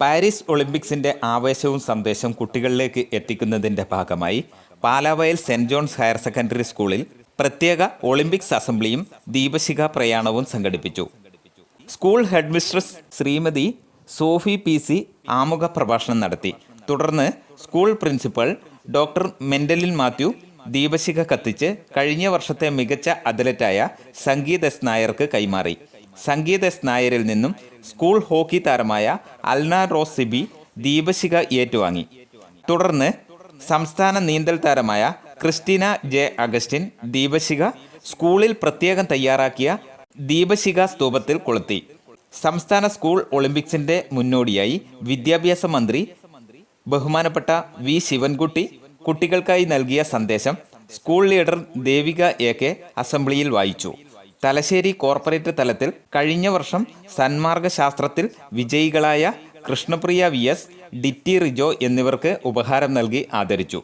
Paris ഒളിമ്പിക്സിന്റെ ആവേശവും സന്ദേശവും കുട്ടികളിലേക്ക് എത്തിക്കുന്നതിന്റെ ഭാഗമായി Palavayal saint John's higher secondary സ്കൂളിൽ പ്രത്യേക ഒളിമ്പിക്സ് അസംബ്ലിയും ദീപശിഖ പ്രയാണവും സംഘടിപ്പിച്ചു. School head mistress Shrimati Sophie P C ആമുഖ പ്രഭാഷണം നടത്തി. തുടർന്ന് സ്കൂൾ പ്രിൻസിപ്പൽ ഡോക്ടർ മെൻഡലിൻ മാത്യു ദീപശിഖ കത്തിച്ച് കഴിഞ്ഞ വർഷത്തെ മികച്ച അത്ലറ്റായ സംഗീത നായർക്ക് കൈമാറി. സംഗീത് സ്നായരിൽ നിന്നും സ്കൂൾ ഹോക്കി താരമായ അൽന റോസ് സിബി ദീപശിഖ ഏറ്റുവാങ്ങി. തുടർന്ന് സംസ്ഥാന നീന്തൽ താരമായ ക്രിസ്റ്റീന ജെ അഗസ്റ്റിൻ ദീപശിഖ സ്കൂളിൽ പ്രത്യേകം തയ്യാറാക്കിയ ദീപശിഖ സ്തൂപത്തിൽ കൊളുത്തി. സംസ്ഥാന സ്കൂൾ ഒളിമ്പിക്സിന്റെ മുന്നോടിയായി വിദ്യാഭ്യാസ മന്ത്രി ബഹുമാനപ്പെട്ട വി ശിവൻകുട്ടി കുട്ടികൾക്കായി നൽകിയ സന്ദേശം school leader Devika A K അസംബ്ലിയിൽ വായിച്ചു. തലശ്ശേരി കോർപ്പറേറ്റ് തലത്തിൽ കഴിഞ്ഞ വർഷം സന്മാർഗ ശാസ്ത്രത്തിൽ വിജയികളായ കൃഷ്ണപ്രിയ വി എസ് ഡിറ്റി റിജോ എന്നിവർക്ക് ഉപഹാരം നൽകി ആദരിച്ചു.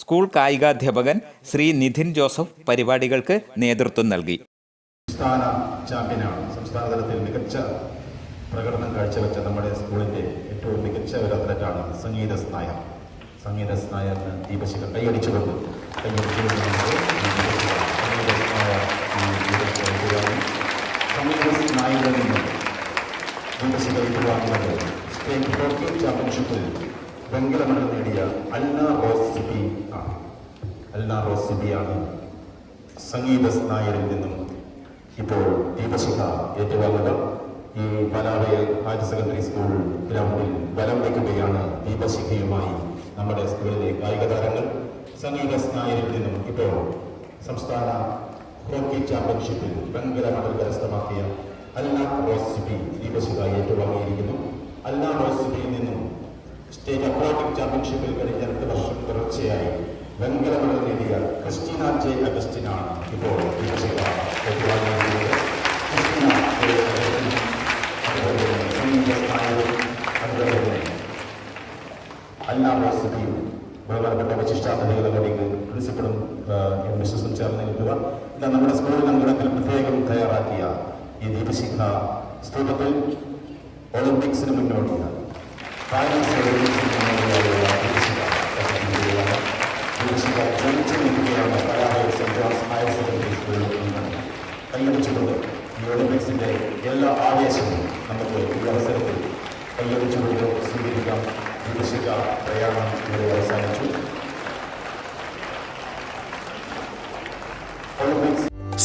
സ്കൂൾ കായികാധ്യാപകൻ ശ്രീ നിധിൻ ജോസഫ് പരിപാടികൾക്ക് നേതൃത്വം നൽകി. സംസ്ഥാന ചാമ്പ്യനാണ്. സംസ്ഥാന തലത്തിൽ മികച്ച പ്രകടനം കാഴ്ചവെച്ച നമ്മുടെ സ്കൂളിന്റെ ഏറ്റവും മികച്ച ഒരു അത്ലറ്റാണ് സംഗീത സ്നായ സംഗീത സ്നായ ദീപശിഖ കൈയടിച്ചുകൊണ്ട്. കൈയടിച്ചുകൊണ്ട്. സ്റ്റേറ്റ് ഹോക്കി ചാമ്പ്യൻഷിപ്പിൽ വെങ്കല മെഡൽ നേടിയ അൽന റോസിബി സിബി ആണ് അൽന റോസിബിയാണ് സംഗീത നായരിൽ നിന്നും ഇപ്പോൾ ദീപശിഖ ഏറ്റുവാങ്ങുക ഈ പലാവയൽ ഹയർ സെക്കൻഡറി സ്കൂൾ ഗ്രൗണ്ടിൽ ബലം വയ്ക്കുകയാണ് ദീപശിഖയുമായി നമ്മുടെ സ്കൂളിലെ കായിക താരങ്ങൾ. സംഗീത നായരിൽ നിന്നും ഇപ്പോൾ സംസ്ഥാന ഹോക്കി ചാമ്പ്യൻഷിപ്പിൽ വെങ്കല മെഡൽ കരസ്ഥമാക്കിയ ദീപശിഖ ഏറ്റുവാങ്ങിയിരിക്കുന്നു അല്ല റോസിബിയിൽ നിന്നും സ്റ്റേറ്റ് അക്വാട്ടിക് ചാമ്പ്യൻഷിപ്പിൽ കഴിഞ്ഞ രണ്ട് വർഷം തുടർച്ചയായി വെങ്കല മെഡൽ നേടിയ ക്രിസ്റ്റീന ജെ അഗസ്റ്റിനാണ് ഇപ്പോൾ അല്ലാ റോസിബിയും ബഹുമാനപ്പെട്ട വിശിഷ്ടാതിഥികളെ വേണ്ടി പ്രിൻസിപ്പളും എം മിസ്സസും ചേർന്ന് നിൽക്കുക. നമ്മുടെ സ്കൂളിൽ അങ്കണത്തിൽ പ്രത്യേകം തയ്യാറാക്കിയ ഈ ദീപശിഖ സ്തൂപത്തിൽ ഒളിമ്പിക്സിന് മുന്നോടിയാണ്. പാരീസ് ഒളിമ്പിക്സിന് മുന്നോടിയായുള്ള. ദീപശിഖ ജ്വലിച്ചു നിൽക്കുകയാണ് കലാലയ സെന്റ് ജോൺസ് ഹയർ സെക്കൻഡറി സ്കൂളിൽ നിന്ന് ഈ ഒളിമ്പിക്സിന്റെ എല്ലാ ആവേശവും നമുക്ക് ഈ അവസരത്തിൽ കൈയടിച്ചുകൊണ്ട് സ്വീകരിക്കാം. വിദേശിക പ്രയാണം ഇവിടെ അവസാനിച്ചു. Olympics